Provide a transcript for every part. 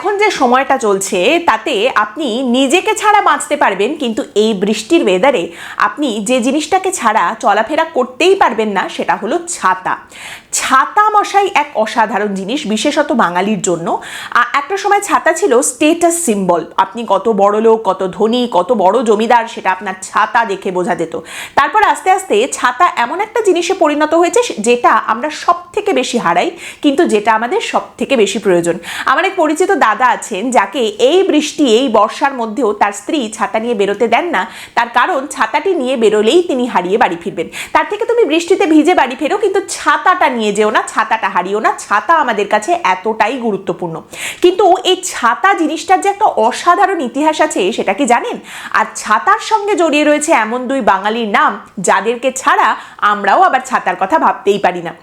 এখন যে সময়টা চলছে, তাতে আপনি নিজেকে ছাড়া বাঁচতে পারবেন, কিন্তু এই বৃষ্টির ওয়েদারে আপনি যে জিনিসটাকে ছাড়া চলাফেরা করতেই পারবেন না, সেটা হলো ছাতা। ছাতা মশাই এক অসাধারণ জিনিস, বিশেষত বাঙালির জন্য। একটা সময় ছাতা ছিল স্টেটাস সিম্বল আপনি কত বড় লোক, কত ধনী, কত বড় জমিদার, সেটা আপনার ছাতা দেখে বোঝা যেত। তারপর আস্তে আস্তে ছাতা এমন একটা জিনিসে পরিণত হয়েছে, যেটা আমরা সব থেকে বেশি হারাই, কিন্তু যেটা আমাদের সব থেকে বেশি প্রয়োজন। আমার এক পরিচিত দাদা আছেন, যাকে এই বৃষ্টি, এই বর্ষার মধ্যেও তার স্ত্রী ছাতা নিয়ে বেরোতে দেন না। তার কারণ, ছাতাটি নিয়ে বেরোলেই তিনি হারিয়ে বাড়ি ফিরবেন। তার থেকে তুমি বৃষ্টিতে ভিজে বাড়ি ফেরো, কিন্তু ছাতাটা নিয়ে যেও না, ছাতাটা হারিও না, ছাতা আমাদের কাছে এতটাই গুরুত্বপূর্ণ। কিন্তু এই ছাতা জিনিসটার যে একটা অসাধারণ ইতিহাস আছে, সেটা কি জানেন? আর ছাতার সঙ্গে জড়িয়ে রয়েছে এমন দুই বাঙালির নাম, যাদেরকে ছাড়া আমরাও আবার ছাতার কথা ভাবতেই পারি না।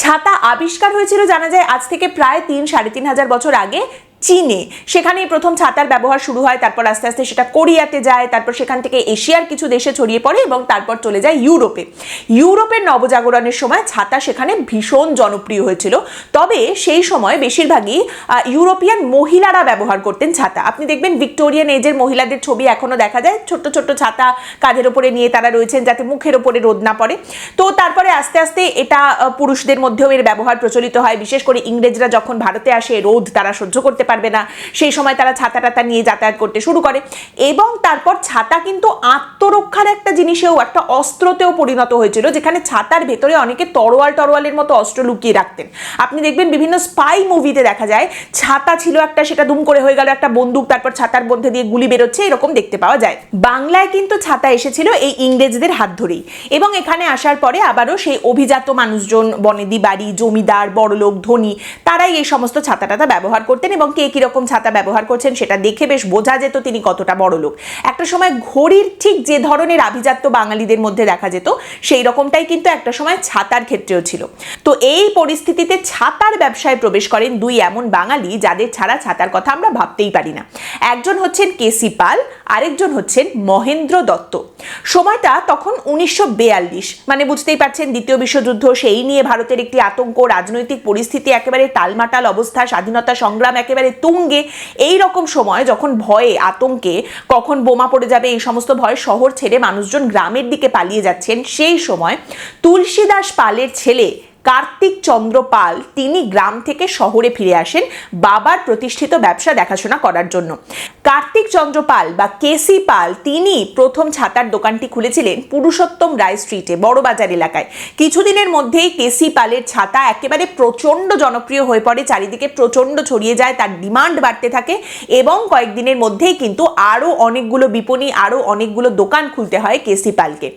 ছাতা আবিষ্কার হয়েছিল জানা যায় আজ থেকে প্রায় তিন সাড়ে তিন হাজার বছর আগে। চীনে। সেখানেই প্রথম ছাতার ব্যবহার শুরু হয়, তারপর আস্তে আস্তে সেটা কোরিয়াতে যায়, তারপর সেখান থেকে এশিয়ার কিছু দেশে ছড়িয়ে পড়ে এবং তারপর চলে যায় ইউরোপে। ইউরোপের নবজাগরণের সময় ছাতা সেখানে ভীষণ জনপ্রিয় হয়েছিল। তবে সেই সময় বেশিরভাগই ইউরোপিয়ান মহিলারা ব্যবহার করতেন ছাতা। আপনি দেখবেন ভিক্টোরিয়ান এজের মহিলাদের ছবি এখনও দেখা যায়, ছোট্ট ছোট্ট ছাতা কাঁধের ওপরে নিয়ে তারা রয়েছেন যাতে মুখের ওপরে রোদ না পড়ে। তো তারপরে আস্তে আস্তে এটা পুরুষদের মধ্যেও এর ব্যবহার প্রচলিত হয়। বিশেষ করে ইংরেজরা যখন ভারতে আসে, রোদ তারা সহ্য করতে পারবে না। সেই সময় তারা ছাতা টাতা নিয়ে যাতায়াত করতে শুরু করে। এবং তারপর ছাতা কিন্তু আত্মরক্ষার একটা জিনিসেও, একটা অস্ত্রতেও পরিণত হয়েছিল, যেখানে ছাতার ভেতরে অনেকে তরোয়াল টরোয়ালের মতো অস্ত্র লুকিয়ে রাখতেন। আপনি দেখবেন বিভিন্ন স্পাই মুভিতে দেখা যায়, ছাতা ছিল একটা, সেটা দুম করে হয়ে গেল একটা বন্দুক, তারপর ছাতার মধ্যে দিয়ে গুলি বেরোচ্ছে, এরকম দেখতে পাওয়া যায়। বাংলায় কিন্তু ছাতা এসেছিল এই ইংরেজদের হাত ধরেই। এবং এখানে আসার পরে আবারও সেই অভিজাত মানুষজন, বনেদি বাড়ি, জমিদার, বড়লোক, ধনী, তারাই এই সমস্ত ছাতা টাতা ব্যবহার করতেন এবং কে কীরকম ছাতা ব্যবহার করছেন সেটা দেখে বেশ বোঝা যেত তিনি কতটা বড় লোক। একটা সময় ঘড়ির ঠিক যে ধরনের আভিজাত্য বাঙালিদের মধ্যে দেখা যেত, সেই রকমটাই কিন্তু একটা সময় ছাতার ক্ষেত্রেও ছিল। তো এই পরিস্থিতিতে ছাতার ব্যবসায় প্রবেশ করেন দুই এমন বাঙালি যাদের ছাড়া ছাতার কথা আমরা ভাবতেই পারি না। একজন হচ্ছেন কেসি পাল, আরেকজন হচ্ছেন মহেন্দ্র দত্ত। সময়টা তখন উনিশশো মানে বুঝতেই পারছেন দ্বিতীয় বিশ্বযুদ্ধ, সেই নিয়ে ভারতের একটি আতঙ্ক, রাজনৈতিক পরিস্থিতি, একেবারে টালমাটাল অবস্থা, স্বাধীনতা সংগ্রাম একেবারে তুঙ্গে। এই রকম সময় যখন ভয়ে, আতঙ্কে, কখন বোমা পড়ে যাবে, এই সমস্ত ভয় শহর ছেড়ে মানুষজন গ্রামের দিকে পালিয়ে যাচ্ছেন, সেই সময় তুলসীদাস পালের ছেলে কার্তিক চন্দ্র পাল তিনি গ্রাম থেকে শহরে ফিরে আসেন বাবার প্রতিষ্ঠিত ব্যবসা দেখাশোনা করার জন্য। কার্তিক চন্দ্র পাল বা কেসি পাল তিনি প্রথম ছাতার দোকানটি খুলেছিলেন পুরুষোত্তম রায় স্ট্রিটে, বড়বাজার এলাকায়। কিছুদিনের মধ্যেই কেসি পালের ছাতা একেবারে প্রচণ্ড জনপ্রিয় হয়ে পড়ে, চারিদিকে প্রচণ্ড ছড়িয়ে যায়, তার ডিমান্ড বাড়তে থাকে এবং কয়েকদিনের মধ্যেই কিন্তু আরও অনেকগুলো বিপণী, আরও অনেকগুলো দোকান খুলতে হয় কেসি পালকে।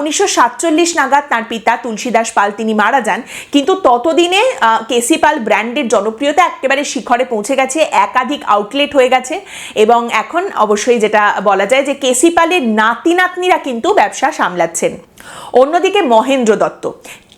উনিশশো সাতচল্লিশ নাগাদ তার পিতা তুলসীদাস পাল তিনি মারা যান। কিন্তু ততদিনে আহ, কেসি পাল ব্র্যান্ডের জনপ্রিয়তা একেবারে শিখরে পৌঁছে গেছে একাধিক আউটলেট হয়ে গেছে এবং এখন অবশ্যই যেটা বলা যায় যে কেসি পালের নাতি নাতনিরা কিন্তু ব্যবসা সামলাচ্ছেন। অন্যদিকে মহেন্দ্র দত্ত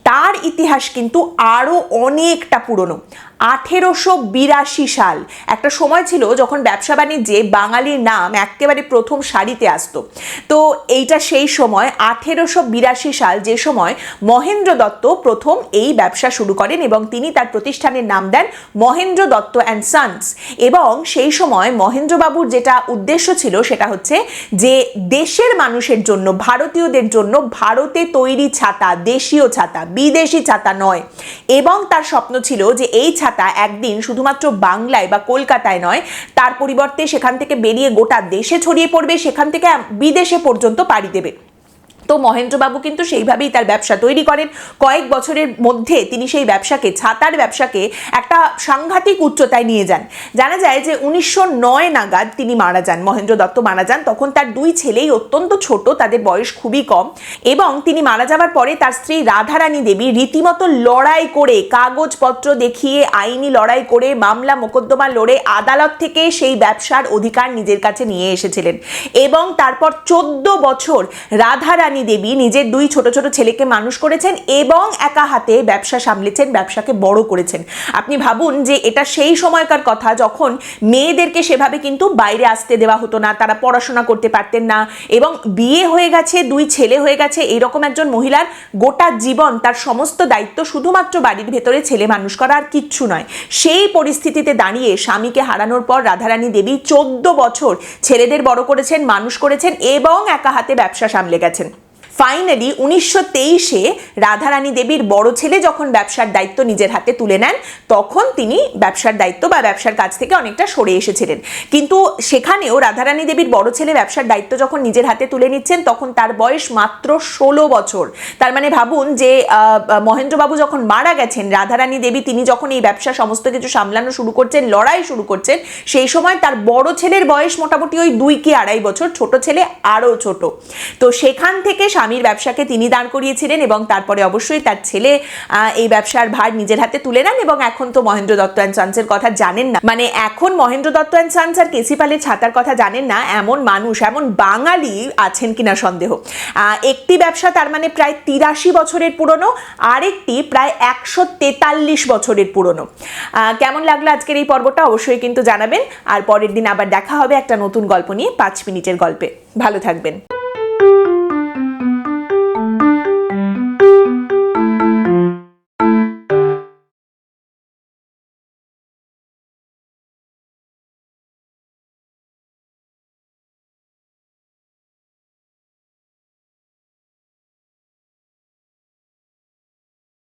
তার ইতিহাস কিন্তু আরও অনেকটা পুরনো। আঠেরোশো বিরাশি সাল। একটা সময় ছিল যখন ব্যবসা বাণিজ্যে বাঙালির নাম একেবারে প্রথম সারিতে আসতো। তো এইটা সেই সময়, আঠেরোশো বিরাশি সাল যে সময় মহেন্দ্র দত্ত প্রথম এই ব্যবসা শুরু করেন এবং তিনি তার প্রতিষ্ঠানের নাম দেন মহেন্দ্র দত্ত অ্যান্ড সানস। এবং সেই সময় মহেন্দ্রবাবুর যেটা উদ্দেশ্য ছিল সেটা হচ্ছে যে দেশের মানুষের জন্য, ভারতীয়দের জন্য ভারতে তৈরি ছাতা, দেশীয় ছাতা, বিদেশি ছাতা নয়। এবং তার স্বপ্ন ছিল যে এই ছাতা একদিন শুধুমাত্র বাংলায় বা কলকাতায় নয়, তার পরিবর্তে সেখান থেকে বেরিয়ে গোটা দেশে ছড়িয়ে পড়বে, সেখান থেকে বিদেশে পর্যন্ত পাড়ি দেবে। তো মহেন্দ্রবাবু কিন্তু সেইভাবেই তার ব্যবসা তৈরি করেন। কয়েক বছরের মধ্যে তিনি সেই ব্যবসাকে, ছাতার ব্যবসাকে একটা সাংঘাতিক উচ্চতায় নিয়ে যান। জানা যায় যে উনিশশো নয় নাগাদ তিনি মারা যান, মহেন্দ্র দত্ত মারা যান। তখন তার দুই ছেলেই অত্যন্ত ছোট, তাদের বয়স খুবই কম এবং তিনি মারা যাওয়ার পরে তার স্ত্রী রাধারানী দেবী রীতিমতো লড়াই করে, কাগজপত্র দেখিয়ে, আইনি লড়াই করে, মামলা মোকদ্দমা লড়ে আদালত থেকে সেই ব্যবসার অধিকার নিজের কাছে নিয়ে এসেছিলেন। এবং তারপর চোদ্দ বছর রাধারানী রানী দেবী নিজের দুই ছোট ছোট ছেলেকে মানুষ করেছেন এবং একা হাতে ব্যবসা সামলেছেন, ব্যবসাকে বড় করেছেন। আপনি ভাবুন যে এটা সেই সময়কার কথা যখন মেয়েদেরকে সেভাবে কিন্তু বাইরে আসতে দেওয়া হতো না, তারা পড়াশোনা করতে পারতেন না এবং বিয়ে হয়ে গেছে, দুই ছেলে হয়ে গেছে এরকম একজন মহিলার গোটা জীবন তার সমস্ত দায়িত্ব শুধুমাত্র বাড়ির ভেতরে ছেলে মানুষ করা আর কিচ্ছু নয়। সেই পরিস্থিতিতে দাঁড়িয়ে স্বামীকে হারানোর পর রাধারানী দেবী চোদ্দ বছর ছেলেদের বড় করেছেন, মানুষ করেছেন এবং একা হাতে ব্যবসা সামলে গেছেন। ফাইনালি উনিশশো তেইশে রাধারানী দেবীর বড় ছেলে যখন ব্যবসার দায়িত্ব নিজের হাতে তুলে নেন, তখন তিনি ব্যবসার দায়িত্ব বা ব্যবসার কাজ থেকে অনেকটা সরে এসেছিলেন। কিন্তু সেখানেও রাধারানী দেবীর বড় ছেলে ব্যবসার দায়িত্ব যখন নিজের হাতে তুলে নিচ্ছেন, তখন তার বয়স মাত্র ষোলো বছর। তার মানে ভাবুন যে মহেন্দ্রবাবু যখন মারা গেছেন, রাধারানী দেবী তিনি যখন এই ব্যবসা সমস্ত কিছু সামলানো শুরু করছেন, লড়াই শুরু করছেন, সেই সময় তার বড় ছেলের বয়স মোটামুটি ওই দুই কি আড়াই বছর, ছোট ছেলে আরও ছোট। তো সেখান থেকে স্বামীর ব্যবসাকে তিনি দাঁড় করিয়েছিলেন এবং তারপরে অবশ্যই তার ছেলে এই ব্যবসার ভার নিজের হাতে তুলে নেন এবং এখন তো মহেন্দ্র দত্ত অ্যান্ড সন্সের কথা জানেন না। মানে এখন মহেন্দ্র দত্ত অ্যান্ড সন্স আর কেসি পালের ছাতার কথা জানেন না, এমন মানুষ, এমন বাঙালি আছেন কিনা সন্দেহ। একটি ব্যবসা তার মানে প্রায় তিরাশি বছরের পুরনো, আরেকটি প্রায় একশো তেতাল্লিশ বছরের পুরনো। কেমন লাগল আজকের এই পর্বটা অবশ্যই কিন্তু জানাবেন। আর পরের দিন আবার দেখা হবে একটা নতুন গল্প নিয়ে, পাঁচ মিনিটের গল্পে। ভালো থাকবেন।